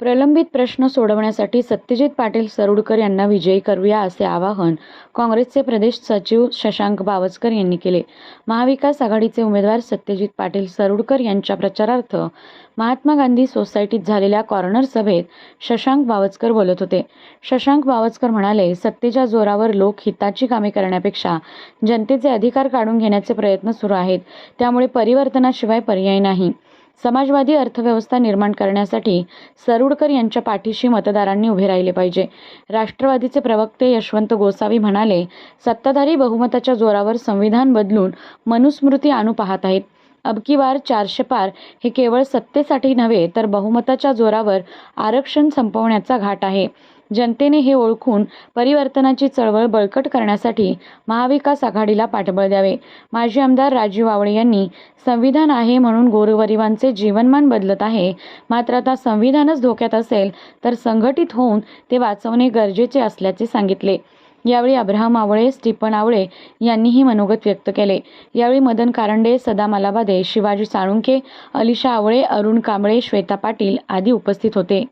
प्रलंबित प्रश्न सोडवण्यासाठी सत्यजित पाटील सरोडकर यांना विजयी करूया असे आवाहन काँग्रेसचे प्रदेश सचिव शशांक बावसकर यांनी केले. महाविकास आघाडीचे उमेदवार सत्यजित पाटील सरोडकर यांच्या प्रचारार्थ महात्मा गांधी सोसायटीत झालेल्या कॉर्नर सभेत शशांक बावस्कर बोलत होते. शशांक बावस्कर म्हणाले सत्तेच्या जोरावर लोक हिताची कामे करण्यापेक्षा जनतेचे अधिकार काढून घेण्याचे प्रयत्न सुरू आहेत. त्यामुळे परिवर्तनाशिवाय पर्याय नाही. समाजवादी अर्थव्यवस्था निर्माण करण्यासाठी सरुडकर यांच्या पाठीशी मतदारांनी उभे राहिले पाहिजे. राष्ट्रवादीचे प्रवक्ते यशवंत गोसावी म्हणाले सत्ताधारी बहुमताच्या जोरावर संविधान बदलून मनुस्मृती आणू पाहत आहेत. अबकी बार चारशे पार हे केवळ सत्तेसाठी नव्हे तर बहुमताच्या जोरावर आरक्षण संपवण्याचा घाट आहे. जनतेने हे ओळखून परिवर्तनाची चळवळ बळकट करण्यासाठी महाविकास आघाडीला पाठबळ द्यावे. माजी आमदार राजीव आवळे यांनी संविधान आहे म्हणून गोरगरिबांचे जीवनमान बदलत आहे. मात्र आता संविधानच धोक्यात असेल तर संघटित होऊन ते वाचवणे गरजेचे असल्याचे सांगितले. यावेळी अब्राहम आवळे स्टीफन आवळे यांनीही मनोगत व्यक्त केले. यावेळी मदन कारंडे सदा मलाबादे शिवाजी साळुंके अलिशा आवळे अरुण कांबळे श्वेता पाटील आदी उपस्थित होते.